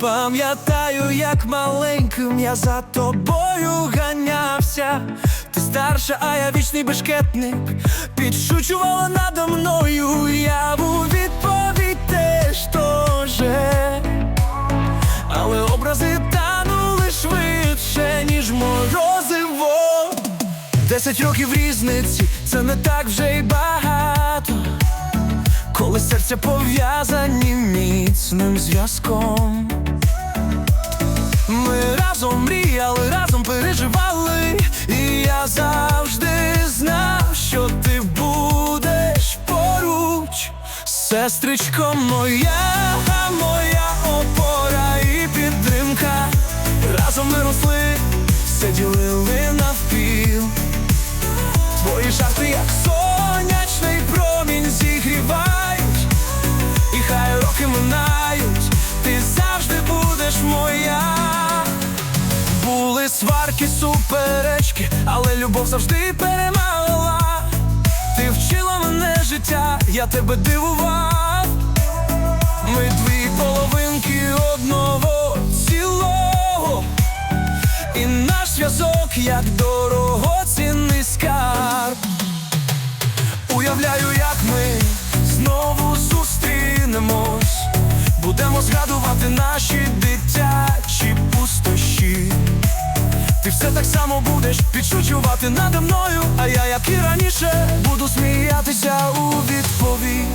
Пам'ятаю, як маленьким я за тобою ганявся. Ти старша, а я вічний бешкетник. Підшучувала надо мною. Я був відповідь теж тоже. Але образи танули швидше, ніж морозиво. Десять років різниці, це не так вже й багато. Коли серця пов'язані міцним зв'язком. Ми разом мріяли, разом переживали, і я завжди знав, що ти будеш поруч, сестричко моя, моя опора і підтримка. Разом ми росли, все ділили сварки, суперечки, але любов завжди перемагала. Ти вчила мене життя, я тебе дивував. Ми дві половинки одного цілого. І наш зв'язок як дорогоцінний скарб. Уявляю, як ми знову зустрінемось, будемо згадувати наші дитячі все так само будеш підшучувати надо мною, а я, як і раніше, буду сміятися у відповідь.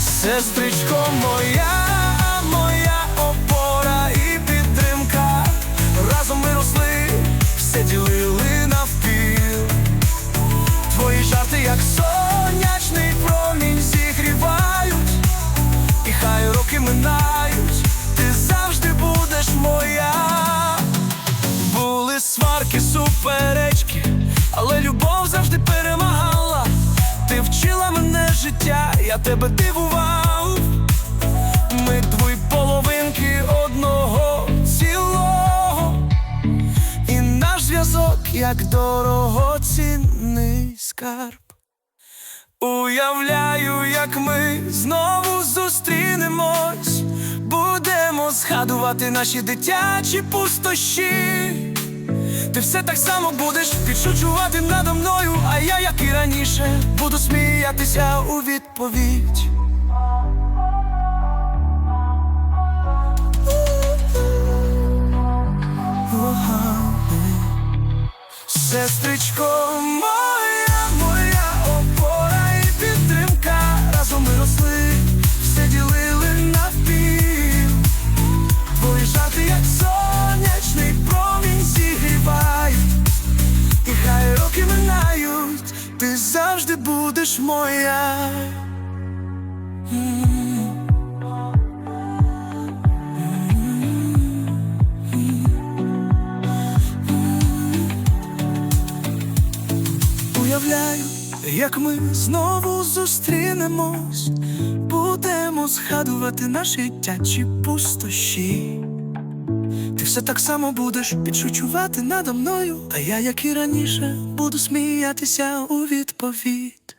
Сестричко моя, моя опора і підтримка. Разом ми росли, все ділили суперечки, але любов завжди перемагала. Ти вчила мене життя, я тебе дивував. Ми дві половинки одного цілого, і наш зв'язок як дорогоцінний скарб. Уявляю, як ми знову зустрінемось, будемо згадувати наші дитячі пустощі. Ти все так само будеш підшучувати надо мною, а я, як і раніше, буду сміятися у відповідь. Сестричко моя, завжди будеш моя. Уявляю, як ми знову зустрінемось, будемо згадувати наші дитячі пустощі. Ти все так само будеш підшучувати надо мною, а я, як і раніше, буду сміятися у відповідь.